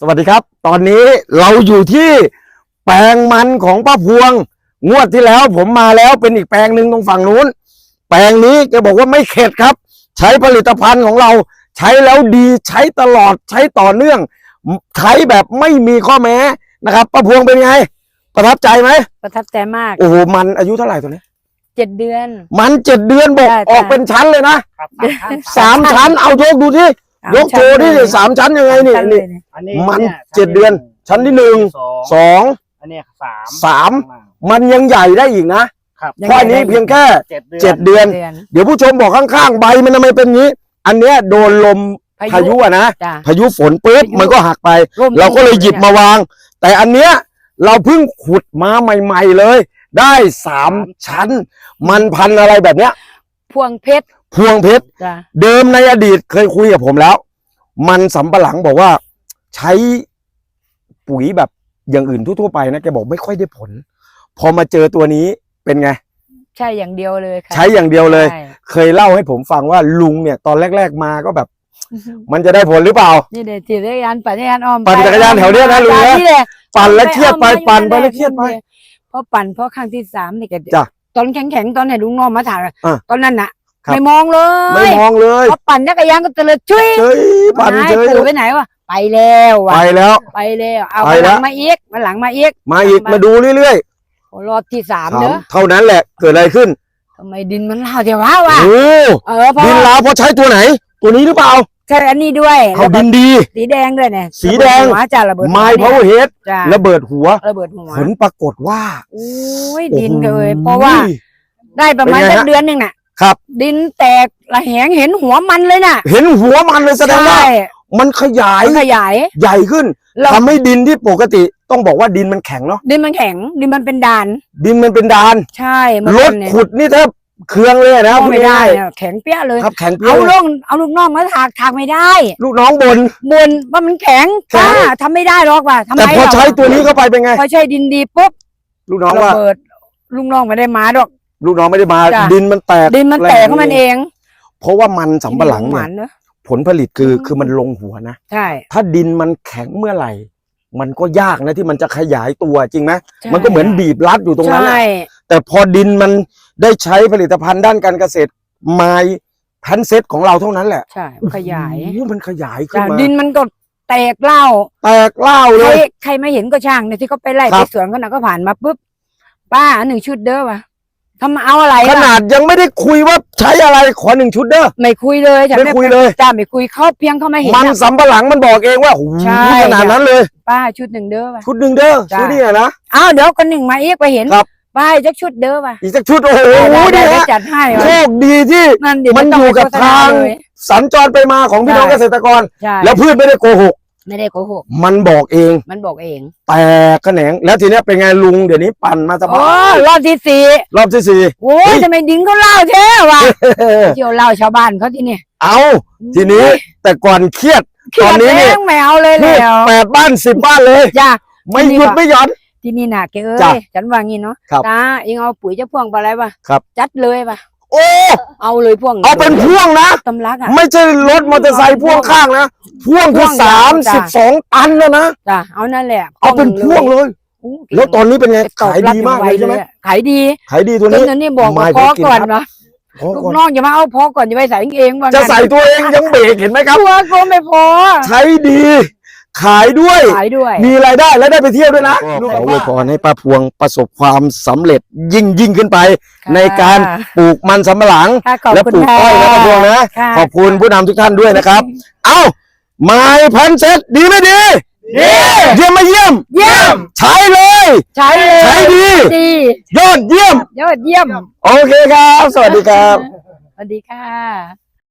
สวัสดีครับ ตอนนี้เราอยู่ที่แปลงมันของป้าพวง งวดที่แล้วผมมาแล้วเป็นอีกแปลงหนึ่งตรงฝั่งนู้น แปลงนี้แกบอกว่าไม่เข็ดครับ ใช้ผลิตภัณฑ์ของเรา ใช้แล้วดีใช้ตลอดใช้ต่อเนื่อง ใช้แบบไม่มีข้อแม้นะครับป้าพวงเป็นไง ประทับใจไหมประทับใจมาก โอ้โหมันอายุเท่าไหร่ตัวนี้เจ็ดเดือน มันเจ็ดเดือนบอกใช่ออกใช่เป็นชั้นเลยนะครับสามชั้นสามชั้นเอายกดูที่ ยกโชว์ที่สามชั้นยังไงนี่ชั้นเลนี่ยเนี่ยอันนี้มันยเจ็ดเดือนชั้นที่หนึ่ง สองสองอันนี้สามสามมันยังใหญ่ได้อีกนะครับเพราะอันนี้เพียงแค่เจ็ดเดือนเจ็ดเดือน เดือน เดี๋ยวผู้ชมบอกข้างๆใบมันทำไมเป็นงี้ อันเนี้ยโดนลมพายุอะนะจ้ะ พายุฝนปุ๊บพายุ มันก็หักไปร่มเราก็เลยหยิบมาวาง แต่อันเนี้ยเราเพิ่งขุดมาใหม่ ๆเลย ได้สามชั้น มันพันธุ์อะไรแบบเนี้ย พวงเพชร พวงเพชรจ้ะเดิมในอดีตเคยคุยกับผมแล้ว มันสำปะหลังบอกว่า ใช้ปุ๋ยแบบอย่างอื่นทั่วๆไปนะแกบอกไม่ค่อยได้ผล พอมาเจอตัวนี้เป็นไง ใช่อย่างเดียวเลยค่ะใช้อย่างเดียวเลย ใช่เคยเล่าให้ผมฟังว่าลุงเนี่ยตอนแรก ๆมาก็แบบ มันจะได้ผลหรือเปล่า นี่เดี๋ยวจีจักรยานปั่นจักรยานอ้อมปั่นจักรยานแถวเนี้ยนะลุงนะจ้นี่แหละ ปั่นแล้วเครียดไปอาปั่นไปอาแล้วเครียดไป เพราะปั่นเพราะครั้งที่สามนี่ก็จ้ะตอนแข็งๆตอนไหนลุงน้องมาถ่ายอะตอนนั้นน่ะ ครับ ไม่มองเลยไม่มองเลยพอปั่นจักรยานก็เตลิดช่วยเฉยปั่นเฉยปู่ไปไหนวะไปแล้ววะไปแล้ว ไปแล้วเอาไปมาหแล้ลัว งมาอีกมาหลังมาอีกมาอีกมาดูเรื่อยโอ้รอบที่สามๆถามเด้อเท่านั้นแหละเกิดอะไรขึ้นทำไมดินมันเล่าเดี๋ยววะวะโอ้เออเพราะดินลาวเพราะใช้ตัวไหน ตัวนี้หรือเปล่าใช่อันนี้ด้วยเอาดินดี สีแดงด้วยเนี่ยสีแดง ระเบิหัวจ้าระเบิดหัวไม้พาวเวอร์เฮดจ้าระเบิดหัว ระเบิดหัวผลปรากฏว่า โอ้ยโอ้โหดินเลยเพราะว่าได้ประมาณเป็นไงสักฮะ เดือนหนึ่งน่ะ ครับ ดินแตกระแหงเห็นหัวมันเลยน่ะเห็นหัวมันเลยแสดงว่า ใช่มันขยายมันขยาย ใหญ่ขึ้นเรา ทำให้ดินที่ปกติต้องบอกว่าดินมันแข็งเนาะดินมันแข็ง ดินมันเป็นด่าน ดินมันเป็นดานใช่เมื่อรก่อถนเนี่ยขุดนี่แทบเครื่องเลยนะเอาไม่ได้พูน่ะแข็งเปี้ยเลย ๆครับแข็งเปี้ยเอาวลงเอาลูกน้องมาถากถากไม่ได้ลูกน้องบน บนว่ามันแข็งแข็ง ป้าทำไม่ได้หรอกว่ะทำไมแต่พอเราใช้ตัวนี้เข้าไปเป็นไง พอใช้ดินดีปุ๊บลูกน้องระว่าเบิดลูกน้องไม่ได้มาดอก ลูกน้องไม่ได้มา จ้ะ ดินมันแตกดินมันแตกของมันเองเพราะว่ามันสำปะหลังหเนี่วายนเนอะ ผลผลิตคืออืม คือมันลงหัวนะ ใช่ ถ้าดินมันแข็งเมื่อไหร่ มันก็ยากนะที่มันจะขยายตัวจริงไหมใช่ มันก็เหมือนบีบรัดอยู่ตรงนั้นใช่น่ะแต่พอดินมันได้ใช้ผลิตภัณฑ์ด้านการเกษตรไม้แพนเซ็ตของเราเท่านั้นแหละใช่ขยายโอ้โหมันขยายขึ้นจ้ะมาดินมันก็แตกเล่าแตกเล่าเลใครย ใครไม่เห็นก็ช่างเนี่ยที่เขาไปไล่ครัไปบ สวนเขาน่ะก็ผ่านมาปุ๊บป้าหนึ่งชุดเด้อวะ ทำมาเอาอะไรขล่ะนาดยังไม่ได้คุยว่าใช้อะไรขอหนึ่งชุดเด้อ ไม่คุยเลยฉันไม่คุยเลย จ้าไม่คุยเขาเพียงเขาไม่เห็นมันน่ะ สำปะหลังมันบอกเองว่าโอ้โหใช่ ขนาดนั้นเลย ป้าชุดหนึ่งเด้อวะชุดหนึ่งเด้อจ้ะ ซื้อนี่นะ อ้าวเดี๋ยวคนหนึ่งมาอีกไปเห็นครับ ป้าจักชุดเด้อวะอีกสักชุดโอ้โหได้ดีได้ฮะจัดให้โชวะคดีที่นั่นเดี๋ยวมันไต้อยู่กับไปโฆษณทางเลยสัญจรไปมาของพี่น้องใช่เกษตรกร ใช่แล้วพืชไม่ได้โกหก ไม่ได้โกหก มันบอกเอง มันบอกเอง แต่แขนง แล้วทีเนี้ยเป็นไงลุงเดี๋ยวนี้ปั่นมาสโอ้บายรอบที่สี่รอบที่สี่โอ้เฮ้ยยทำไมดินเขาเล่าแท้วะเที่ยวเล่าชาวบ้านเขาที่นี่ เอาทีนี้แต่ก่อนเครียด ตอนนี้นี่เครียดแม่งไม่เอาเลยพืชแล้วแปดบ้านสิบบ้านเลยจ้าไม่ทีนี้หยุดว่ะไม่หย่อนที่นี่น่ะแกเอ้จ้ะยฉันว่างี้เนาะครับตาเองเอาปุ๋ยเจะพ่วงไปอะไรวะครับจัดเลยปะ โอ้ เอาเลยพ่วงเอาเป็นพ่วงนะตำลักอะ ไม่ใช่รถมอเตอร์ไซค์พ่วงข้างนะ พ่วงคือพ่วงยาสาวมจ้ะสิบสองตันแล้วนะจ้ะเอานั่นแหละ เอาเป็นพ่วงเลยโอ้แล้วตอนนี้เป็นไงตอบขายรับดีมากไวเลยใช่ไหมอะขายดี ขายดีตัวจนี้นอันนี้บอกไม่ว่าพอผมกินก่อนครับนะขอลูก่อกนน้องอย่ามาเอาพอก่อนอย่าไปใส่เองว่าจะใส่ตัวเองยังเบรกเห็นไหมครับตัวก็ไม่พอ ใช้ดี ขายด้วย ขายด้วย มีรายได้และได้ไปเที่ยวด้วยนะก็ลูกขอขอวยพรให้ป้าพวงประสบความสำเร็จยิ่งยิ่งขึ้นไปในการปลูกมันสำปะหลัง ค่ะขอบและคุณปลูกค่ะอ้อยนะป้าพวงนะ ค่ะขอบคุณผู้นำทุกท่านด้วยนะครับ เอ้าไม้พันเซ็ตดีไม่ดีดี เยี่ยมไม่เยี่ยม เยี่ยม ใช้เลย ใช้เลยใช้ดี ดียอดเยี่ยม ยอดเยี่ยม โอเคครับ สวัสดีครับ สวัสดีค่ะ